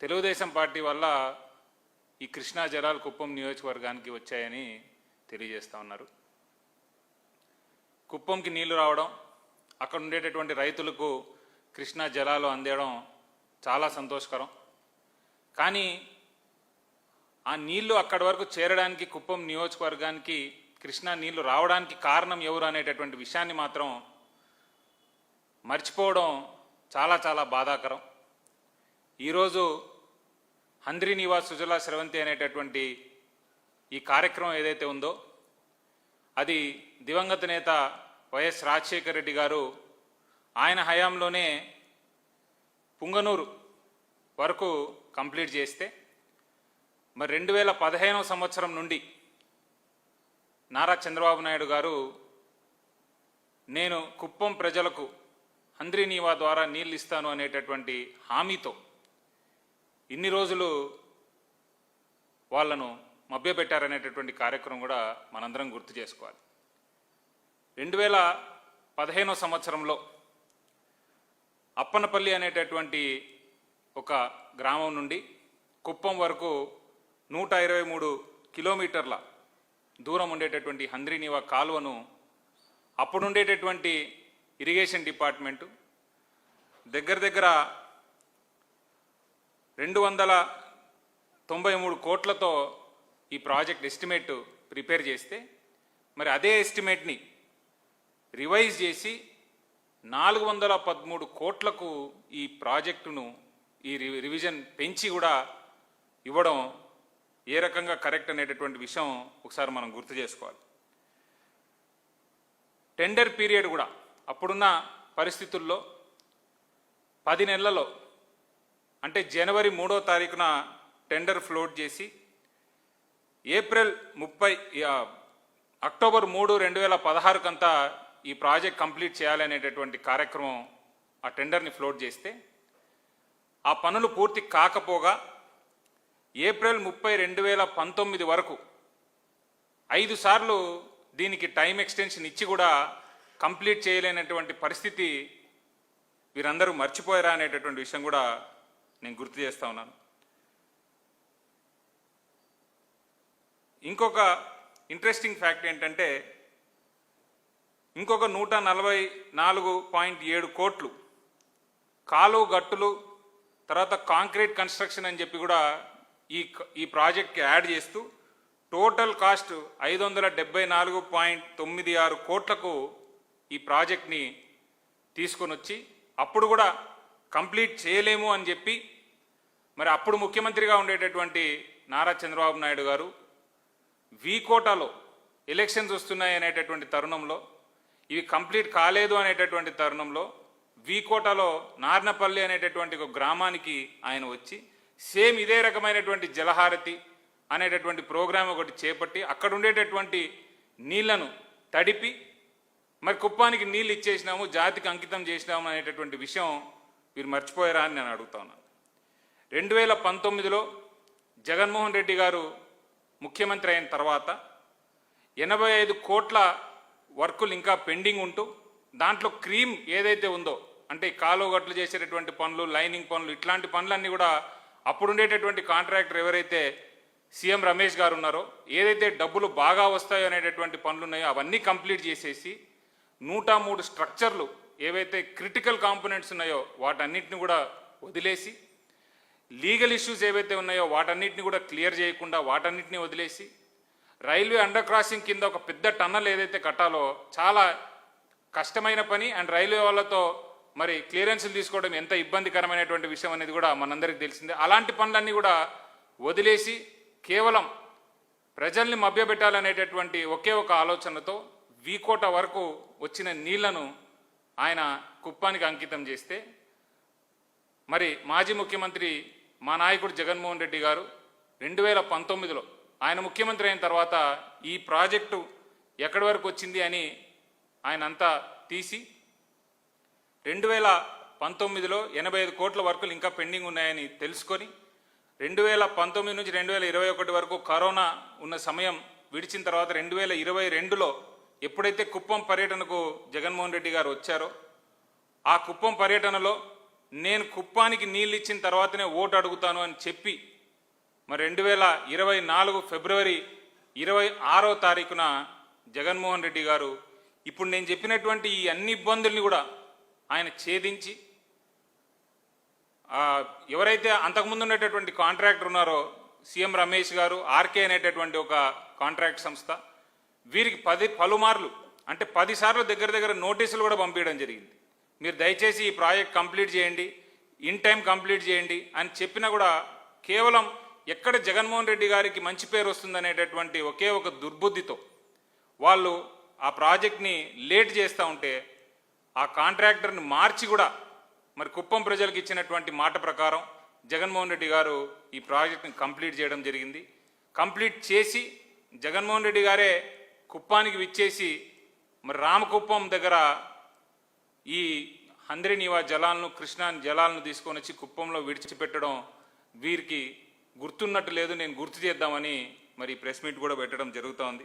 Telugu Desam party వల్ల ఈ కృష్ణా జలాలు కుప్పం నియోజకవర్గానికి వచ్చాయని తెలియజేస్తా ఉన్నారు. కుప్పంకి నీళ్ళు రావడం అక్కడ ఉండేటటువంటి రైతులకు కృష్ణా జలాలు అందేయడం చాలా సంతోషకరం. కానీ ఆ నీళ్ళు అక్కడి వరకు చేరడానికి కుప్పం నియోజకవర్గానికి కృష్ణా నీళ్ళు రావడానికి కారణం ఎవరు అనేటటువంటి విషయాన్ని మాత్రం మర్చిపోవడం చాలా చాలా బాధాకరం. ఈరోజు హంద్రి నివాస్ సుజలా స్రవంతి అనేటటువంటి ఈ కార్యక్రమం ఏదైతే ఉందో అది దివంగత నేత వైఎస్ రాజశేఖర రెడ్డి గారు ఆయన హయాంలోనే పుంగనూరు వరకు కంప్లీట్ చేస్తే మరి రెండు వేల పదిహేనవ సంవత్సరం నుండి నారా చంద్రబాబు నాయుడు గారు నేను కుప్పం ప్రజలకు హంద్రీనీవా ద్వారా నీళ్ళు ఇస్తాను అనేటటువంటి హామీతో ఇన్ని రోజులు వాళ్ళను మభ్యపెట్టారనేటటువంటి కార్యక్రమం కూడా మనందరం గుర్తు చేసుకోవాలి. రెండు వేల పదిహేనో సంవత్సరంలో అప్పనపల్లి అనేటటువంటి ఒక గ్రామం నుండి కుప్పం వరకు నూట ఇరవై మూడు కిలోమీటర్ల దూరం ఉండేటటువంటి హంద్రీనివా కాలువను అప్పుడుండేటటువంటి ఇరిగేషన్ డిపార్ట్మెంటు దగ్గర దగ్గర రెండు వందల తొంభై మూడు కోట్లతో ఈ ప్రాజెక్ట్ ఎస్టిమేట్ ప్రిపేర్ చేస్తే మరి అదే ఎస్టిమేట్ని రివైజ్ చేసి నాలుగు వందల పదమూడు కోట్లకు ఈ ప్రాజెక్టును ఈ రివి రివిజన్ పెంచి కూడా ఇవ్వడం ఏ రకంగా కరెక్ట్ అనేటటువంటి విషయం ఒకసారి మనం గుర్తు చేసుకోవాలి. టెండర్ పీరియడ్ కూడా అప్పుడున్న పరిస్థితుల్లో పది నెలలలో అంటే జనవరి మూడో తారీఖున టెండర్ ఫ్లోట్ చేసి ఏప్రిల్ ముప్పై అక్టోబర్ మూడు రెండు వేల పదహారుకంతా ఈ ప్రాజెక్ట్ కంప్లీట్ చేయాలనేటటువంటి కార్యక్రమం ఆ టెండర్ని ఫ్లోట్ చేస్తే ఆ పనులు పూర్తి కాకపోగా ఏప్రిల్ ముప్పై రెండు వేల పంతొమ్మిది వరకు ఐదు సార్లు దీనికి టైం ఎక్స్టెన్షన్ ఇచ్చి కూడా కంప్లీట్ చేయలేనటువంటి పరిస్థితి వీరందరూ మర్చిపోయారా అనేటటువంటి విషయం కూడా నేను గుర్తు చేస్తా ఉన్నాను. ఇంకొక ఇంట్రెస్టింగ్ ఫ్యాక్ట్ ఏంటంటే ఇంకొక నూట నలభై నాలుగు పాయింట్ ఏడు కోట్లు కాలువ గట్టులు తర్వాత కాంక్రీట్ కన్స్ట్రక్షన్ అని చెప్పి కూడా ఈ ఈ ప్రాజెక్ట్కి యాడ్ చేస్తూ టోటల్ కాస్ట్ ఐదు వందల డెబ్బై నాలుగు పాయింట్ తొమ్మిది ఆరు కోట్లకు ఈ ప్రాజెక్ట్ని తీసుకొని వచ్చి అప్పుడు కూడా కంప్లీట్ చేయలేము అని చెప్పి మరి అప్పుడు ముఖ్యమంత్రిగా ఉండేటటువంటి నారా చంద్రబాబు నాయుడు గారు వీకోటాలో ఎలక్షన్స్ వస్తున్నాయి అనేటటువంటి తరుణంలో ఇవి కంప్లీట్ కాలేదు అనేటటువంటి తరుణంలో వీకోటలో నార్నపల్లి అనేటటువంటి ఒక గ్రామానికి ఆయన వచ్చి సేమ్ ఇదే రకమైనటువంటి జలహారతి అనేటటువంటి ప్రోగ్రాం ఒకటి చేపట్టి అక్కడ ఉండేటటువంటి నీళ్ళను తడిపి మరి కుప్పానికి నీళ్ళు ఇచ్చేసినాము జాతికి అంకితం చేసినాము అనేటటువంటి విషయం మీరు మర్చిపోయారా అని నేను అడుగుతా ఉన్నాను. రెండు వేల పంతొమ్మిదిలో జగన్మోహన్ రెడ్డి గారు ముఖ్యమంత్రి అయిన తర్వాత ఎనభై ఐదు కోట్ల వర్కులు ఇంకా పెండింగ్ ఉంటూ దాంట్లో క్రీమ్ ఏదైతే ఉందో అంటే కాలువగట్లు కాలువ గట్లు చేసేటటువంటి పనులు లైనింగ్ పనులు ఇట్లాంటి పనులన్నీ కూడా అప్పుడు ఉండేటటువంటి కాంట్రాక్టర్ ఎవరైతే సీఎం రమేష్ గారు ఉన్నారో ఏదైతే డబ్బులు బాగా వస్తాయో అనేటటువంటి పనులు ఉన్నాయో అవన్నీ కంప్లీట్ చేసేసి నూట మూడు స్ట్రక్చర్లు ఏవైతే క్రిటికల్ కాంపోనెంట్స్ ఉన్నాయో వాటన్నిటిని కూడా వదిలేసి లీగల్ ఇష్యూస్ ఏవైతే ఉన్నాయో వాటన్నిటిని కూడా క్లియర్ చేయకుండా వాటన్నిటిని వదిలేసి రైల్వే అండర్ క్రాసింగ్ కింద ఒక పెద్ద టన్నల్ ఏదైతే కట్టాలో చాలా కష్టమైన పని అండ్ రైల్వే వాళ్ళతో మరి క్లియరెన్స్లు తీసుకోవడం ఎంత ఇబ్బందికరమైనటువంటి విషయం అనేది కూడా మనందరికీ తెలిసిందే. అలాంటి పనులన్నీ కూడా వదిలేసి కేవలం ప్రజల్ని మభ్యపెట్టాలనేటటువంటి ఒకే ఒక ఆలోచనతో వీకోట వరకు వచ్చిన నీళ్ళను ఆయన కుప్పానికి అంకితం చేస్తే మరి మాజీ ముఖ్యమంత్రి మా నాయకుడు జగన్మోహన్ రెడ్డి గారు రెండు వేల పంతొమ్మిదిలో ఆయన ముఖ్యమంత్రి అయిన తర్వాత ఈ ప్రాజెక్టు ఎక్కడి వరకు వచ్చింది అని ఆయన అంతా తీసి రెండు వేల పంతొమ్మిదిలో ఎనభై ఐదు కోట్ల వర్కులు ఇంకా పెండింగ్ ఉన్నాయని తెలుసుకొని రెండు వేల పంతొమ్మిది నుంచి రెండు వేల ఇరవై ఒకటి వరకు కరోనా ఉన్న సమయం విడిచిన తర్వాత రెండు వేల ఇరవై రెండులో ఎప్పుడైతే కుప్పం పర్యటనకు జగన్మోహన్ రెడ్డి గారు వచ్చారో ఆ కుప్పం పర్యటనలో నేను కుప్పానికి నీళ్ళు ఇచ్చిన తర్వాతనే ఓటు అడుగుతాను అని చెప్పి మరి రెండు వేల ఇరవై నాలుగు ఫిబ్రవరి ఇరవై ఆరో తారీఖున జగన్మోహన్ రెడ్డి గారు ఇప్పుడు నేను చెప్పినటువంటి ఈ అన్ని ఇబ్బందుల్ని కూడా ఆయన ఛేదించి ఎవరైతే అంతకుముందు ఉండేటటువంటి కాంట్రాక్టర్ ఉన్నారో సీఎం రమేష్ గారు ఆర్కే అనేటటువంటి ఒక కాంట్రాక్ట్ సంస్థ వీరికి పది పలుమార్లు అంటే పదిసార్లు దగ్గర దగ్గర నోటీసులు కూడా పంపించడం జరిగింది. మీరు దయచేసి ఈ ప్రాజెక్ట్ కంప్లీట్ చేయండి ఇన్ టైం కంప్లీట్ చేయండి అని చెప్పినా కూడా కేవలం ఎక్కడ జగన్మోహన్ రెడ్డి గారికి మంచి పేరు వస్తుందనేటటువంటి ఒకే ఒక దుర్బుద్ధితో వాళ్ళు ఆ ప్రాజెక్ట్ని లేట్ చేస్తూ ఉంటే ఆ కాంట్రాక్టర్ని మార్చి కూడా మరి కుప్పం ప్రజలకు ఇచ్చినటువంటి మాట ప్రకారం జగన్మోహన్ రెడ్డి గారు ఈ ప్రాజెక్ట్ని కంప్లీట్ చేయడం జరిగింది. కంప్లీట్ చేసి జగన్మోహన్ రెడ్డి గారే కుప్పానికి విచ్చేసి మరి రామకుప్పం దగ్గర ఈ హంద్రినీవా జలాలను కృష్ణా జలాలను తీసుకొని వచ్చి కుప్పంలో విడిచిపెట్టడం వీరికి గుర్తున్నట్టు లేదు. నేను గుర్తు చేద్దామని మరి ప్రెస్ మీట్ కూడా పెట్టడం జరుగుతోంది.